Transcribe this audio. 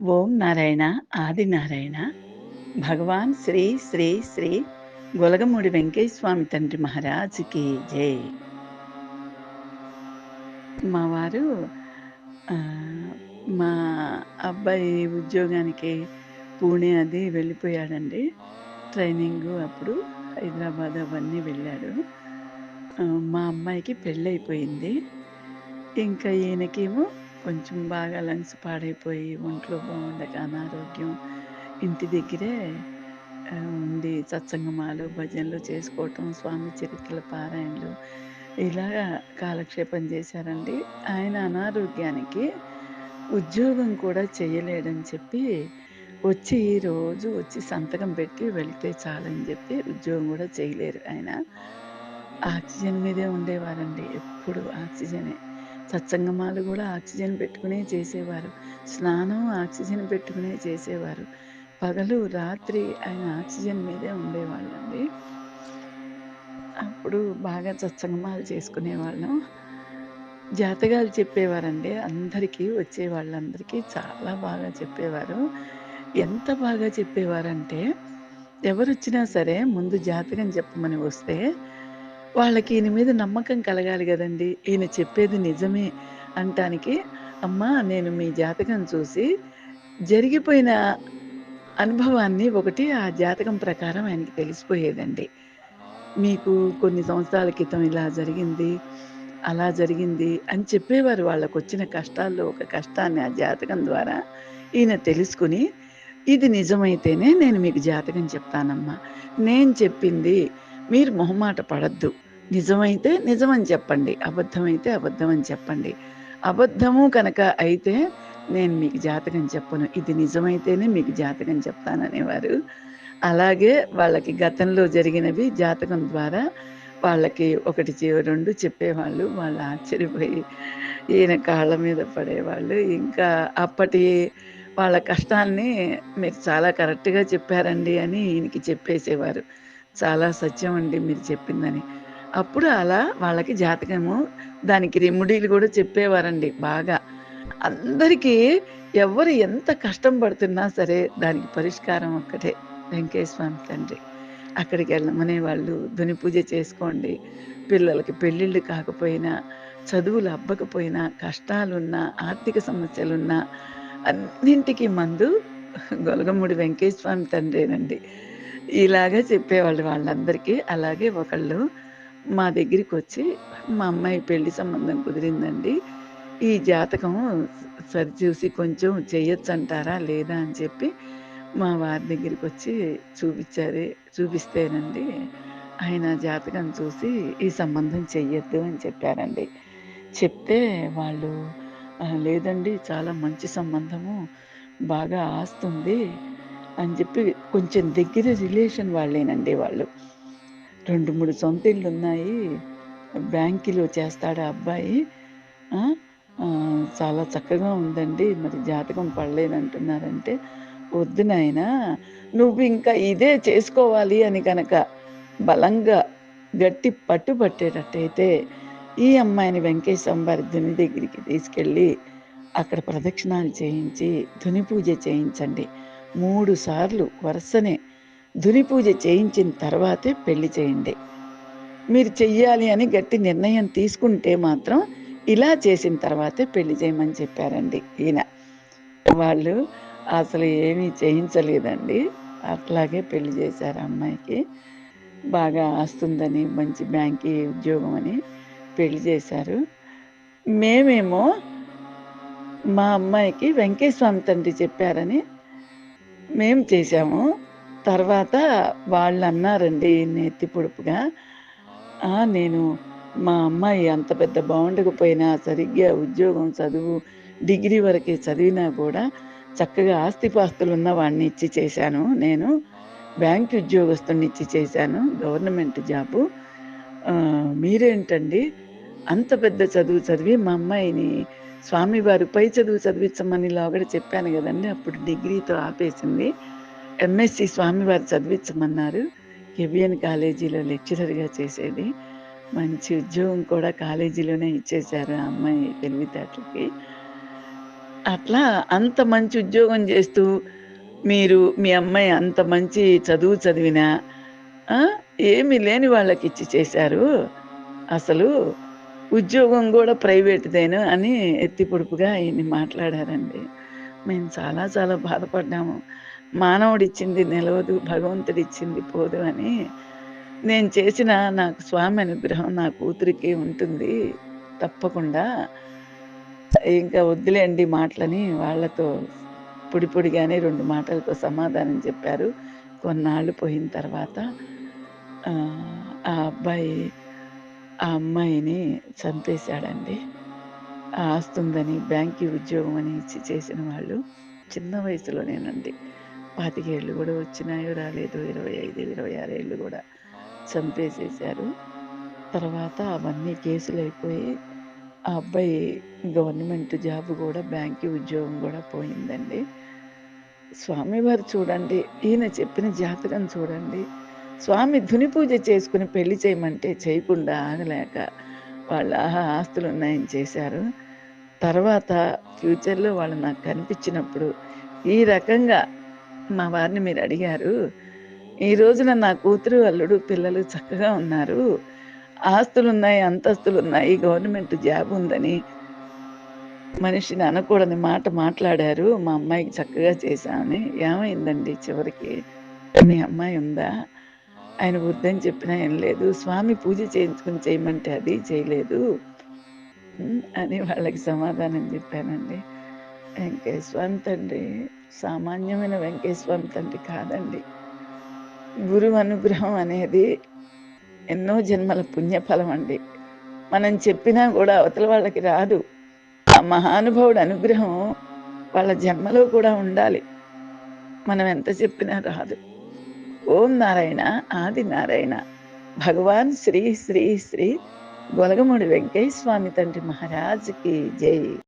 ఓం నారాయణ ఆది నారాయణ. భగవాన్ శ్రీ శ్రీ శ్రీ గొలగమూడి వెంకటేశ్వామి తండ్రి మహారాజుకి జై. మా వారు మా అబ్బాయి ఉద్యోగానికి పూణే అది వెళ్ళిపోయాడండి. ట్రైనింగ్ అప్పుడు హైదరాబాద్ అవన్నీ వెళ్ళాడు. మా అమ్మాయికి పెళ్ళైపోయింది. ఇంకా ఈయనకేమో కొంచెం బాగా లంగ్స్ పాడైపోయి ఒంట్లో బాగుండక అనారోగ్యం. ఇంటి దగ్గరే ఉండి సత్సంగమాలు భజనలు చేసుకోవటం స్వామి చరిత్రల పారాయణలు. ఇలాగా కాలక్షేపం చేశారండి. ఆయన అనారోగ్యానికి ఉద్యోగం కూడా చేయలేడని చెప్పి వచ్చి రోజు వచ్చి సంతకం పెట్టి వెళితే చాలని చెప్పి ఉద్యోగం కూడా చేయలేరు ఆయన. ఆక్సిజన్ మీదే ఉండేవారండి. ఎప్పుడు ఆక్సిజనే. సత్సంగమాలు కూడా ఆక్సిజన్ పెట్టుకునే చేసేవారు. స్నానం ఆక్సిజన్ పెట్టుకునే చేసేవారు. పగలు రాత్రి ఆయన ఆక్సిజన్ మీదే ఉండేవాళ్ళండి. అప్పుడు బాగా సత్సంగమాలు చేసుకునేవాళ్ళం. జాతకాలు చెప్పేవారండి. అందరికీ వచ్చే వాళ్ళందరికీ చాలా బాగా చెప్పేవారు. ఎంత బాగా చెప్పేవారంటే ఎవరు వచ్చినా సరే ముందు జాతకం చెప్పమని వస్తే వాళ్ళకి ఈయన మీద నమ్మకం కలగాలి కదండి. ఈయన చెప్పేది నిజమే అంటానికి అమ్మా నేను మీ జాతకం చూసి జరిగిపోయిన అనుభవాన్ని ఒకటి ఆ జాతకం ప్రకారం ఆయనకి తెలిసిపోయేదండి. మీకు కొన్ని సంవత్సరాల క్రితం ఇలా జరిగింది అలా జరిగింది అని చెప్పేవారు వాళ్ళకు వచ్చిన కష్టాల్లో ఒక కష్టాన్ని ఆ జాతకం ద్వారా ఈయన తెలుసుకుని ఇది నిజమైతేనే నేను మీకు జాతకం చెప్తానమ్మా. నేను చెప్పింది మీరు మొహమాట పడద్దు. నిజమైతే నిజమని చెప్పండి. అబద్ధమైతే అబద్ధం అని చెప్పండి. అబద్ధము కనుక అయితే నేను మీకు జాతకం చెప్పను. ఇది నిజమైతేనే మీకు జాతకం చెప్తాననేవారు. అలాగే వాళ్ళకి గతంలో జరిగినవి జాతకం ద్వారా వాళ్ళకి ఒకటి రెండు చెప్పేవాళ్ళు. వాళ్ళు ఆశ్చర్యపోయి ఈయన కాళ్ళ మీద పడేవాళ్ళు. ఇంకా అప్పటి వాళ్ళ కష్టాన్ని మీరు చాలా కరెక్ట్గా చెప్పారండి అని ఈయనకి చెప్పేసేవారు. చాలా సత్యం అండి మీరు చెప్పిందని. అప్పుడు అలా వాళ్ళకి జాతకము దానికి రెమెడీలు కూడా చెప్పేవారండి బాగా. అందరికీ ఎవరు ఎంత కష్టం పడుతున్నా సరే దానికి పరిష్కారం ఒక్కటే వెంకటేశ్వర స్వామి తండ్రి. అక్కడికి వెళ్ళమనే వాళ్ళు ధుని పూజ చేసుకోండి. పిల్లలకి పెళ్ళిళ్ళు కాకపోయినా చదువులు అబ్బకపోయినా కష్టాలున్నా ఆర్థిక సమస్యలున్నా అన్నింటికీ మందు గొలగముడి వెంకటేశ్వర స్వామి తండ్రేనండి. ఇలాగా చెప్పేవాళ్ళు వాళ్ళందరికీ. అలాగే ఒకళ్ళు మా దగ్గరికి వచ్చి మా అమ్మాయి పెళ్ళి సంబంధం కుదిరిందండి. ఈ జాతకం సరిచూసి కొంచెం చెయ్యొచ్చు అంటారా లేదా? అని చెప్పి మా వారి దగ్గరికి వచ్చి చూపించారు చూపిస్తేనండి ఆయన జాతకం చూసి ఈ సంబంధం చెయ్యొద్దు అని చెప్పారండి. చెప్తే వాళ్ళు లేదండి చాలా మంచి సంబంధము బాగా ఆస్తుంది. అని చెప్పి కొంచెం దగ్గర రిలేషన్ వాళ్ళేనండి వాళ్ళు. రెండు మూడు సొంత ఇళ్ళు ఉన్నాయి. బ్యాంకులో చేస్తాడు ఆ అబ్బాయి. చాలా చక్కగా ఉందండి. మరి జాతకం పడలేదంటున్నారంటే వద్దు నాయన నువ్వు ఇంకా ఇదే చేసుకోవాలి అని కనుక బలంగా గట్టి పట్టు పట్టేటట్టయితే ఈ అమ్మాయిని వెంకటేశ్వర అంబారి ధుని దగ్గరికి తీసుకెళ్ళి అక్కడ ప్రదక్షిణాలు చేయించి ధుని పూజ చేయించండి. మూడుసార్లు వరుసనే ధుని పూజ చేయించిన తర్వాతే పెళ్ళి చేయండి. మీరు చెయ్యాలి అని గట్టి నిర్ణయం తీసుకుంటే మాత్రం ఇలా చేసిన తర్వాతే పెళ్ళి చేయమని చెప్పారండి ఈయన. వాళ్ళు అసలు ఏమీ చేయించలేదండి. అట్లాగే పెళ్ళి చేశారు అమ్మాయికి. బాగా ఆస్తుందని మంచి బ్యాంకి ఉద్యోగం అని పెళ్ళి చేశారు. మేమేమో మా అమ్మాయికి వెంకటేశ్వమి తండ్రి చెప్పారని మేము చేశాము. తర్వాత వాళ్ళు అన్నారండి నెత్తి పొడుపుగా. నేను మా అమ్మాయి అంత పెద్ద బాగుండకపోయినా సరిగ్గా ఉద్యోగం చదువు డిగ్రీ వరకే చదివినా కూడా చక్కగా ఆస్తిపాస్తులు ఉన్న వాడిని ఇచ్చి చేశాను. నేను బ్యాంక్ ఉద్యోగస్తుని ఇచ్చి చేశాను గవర్నమెంట్ జాబు. మీరేంటండి? అంత పెద్ద చదువు చదివి మా అమ్మాయిని స్వామివారు పై చదువు చదివించమని లోగడ చెప్పాను కదండి అప్పుడు డిగ్రీతో ఆపేసింది. ఎంఎస్సి స్వామివారు చదివించమన్నారు కెవిఎన్ కాలేజీలో లెక్చరర్గా చేసేది. మంచి ఉద్యోగం కూడా కాలేజీలోనే ఇచ్చేశారు ఆ అమ్మాయి తెలివితేటలకి. అట్లా అంత మంచి ఉద్యోగం చేస్తూ, మీరు మీ అమ్మాయి అంత మంచి చదువు చదివినా ఏమీ ఏమి లేని వాళ్ళకిచ్చి చేశారు. అసలు ఉద్యోగం కూడా ప్రైవేట్‌దేను అని ఎత్తి పొడుపుగా మాట్లాడారండి. మేము చాలా చాలా బాధపడ్డాము. మానవుడిచ్చింది నిలవదు, భగవంతుడిచ్చింది పోదు అని నేను చేసిన నాకు స్వామి అనుగ్రహం నా కూతురికి ఉంటుంది తప్పకుండా. ఇంకా వద్దులేండి మాటలని వాళ్ళతో పొడి పొడిగానే 2 మాటలతో సమాధానం చెప్పారు. కొన్నాళ్ళు పోయిన తర్వాత ఆ అబ్బాయి ఆ అమ్మాయిని చంపేశాడండి. ఆస్తుందని బ్యాంకి ఉద్యోగం అని ఇచ్చి చేసిన వాళ్ళు చిన్న వయసులోనేనండి. 25 ఏళ్ళు గూడా వచ్చినాయో రాలేదో 25, 26 ఏళ్ళు కూడా చంపేసేశారు. తర్వాత అవన్నీ కేసులు అయిపోయి ఆ అబ్బాయి గవర్నమెంట్ జాబ్ కూడా బ్యాంకి ఉద్యోగం కూడా పోయిందండి. స్వామివారు చూడండి, ఈయన చెప్పిన జాతకం చూడండి. స్వామి ధుని పూజ చేసుకుని పెళ్ళి చేయమంటే చేయకుండా ఆగలేక వాళ్ళ ఆహా! ఆస్తులున్నాయని చేశారు. తర్వాత ఫ్యూచర్‌లో వాళ్ళు నాకు కనిపించినప్పుడు ఈ రకంగా మా వారిని మీరు అడిగారు ఈ రోజున నా కూతురు, అల్లుడు, పిల్లలు చక్కగా ఉన్నారు. ఆస్తులు ఉన్నాయి అంతస్తులు ఉన్నాయి గవర్నమెంట్ జాబ్ ఉందని మనిషిని అనకూడని మాట మాట్లాడారు. మా అమ్మాయికి చక్కగా చేశామని. ఏమైందండి చివరికి? మీ అమ్మాయి ఉందా? ఆయన వద్దని చెప్పినా లేదు స్వామి పూజ చేయించుకొని చేయమంటే అది చేయలేదు. అని వాళ్ళకి సమాధానం చెప్పానండి. వెంకటేశ్వరం తండ్రి సామాన్యమైన వెంకటేశ్వరం తండ్రి కాదండి. గురువు అనుగ్రహం అనేది ఎన్నో జన్మల పుణ్యఫలం అండి. మనం చెప్పినా కూడా అవతల వాళ్ళకి రాదు. ఆ మహానుభావుడు అనుగ్రహం వాళ్ళ జన్మలో కూడా ఉండాలి. మనం ఎంత చెప్పినా రాదు. ఓం నారాయణ, ఆది నారాయణ. భగవాన్ శ్రీ శ్రీ శ్రీ గొలగముడి వెంకయ్య స్వామి తండ్రి మహారాజుకి జై.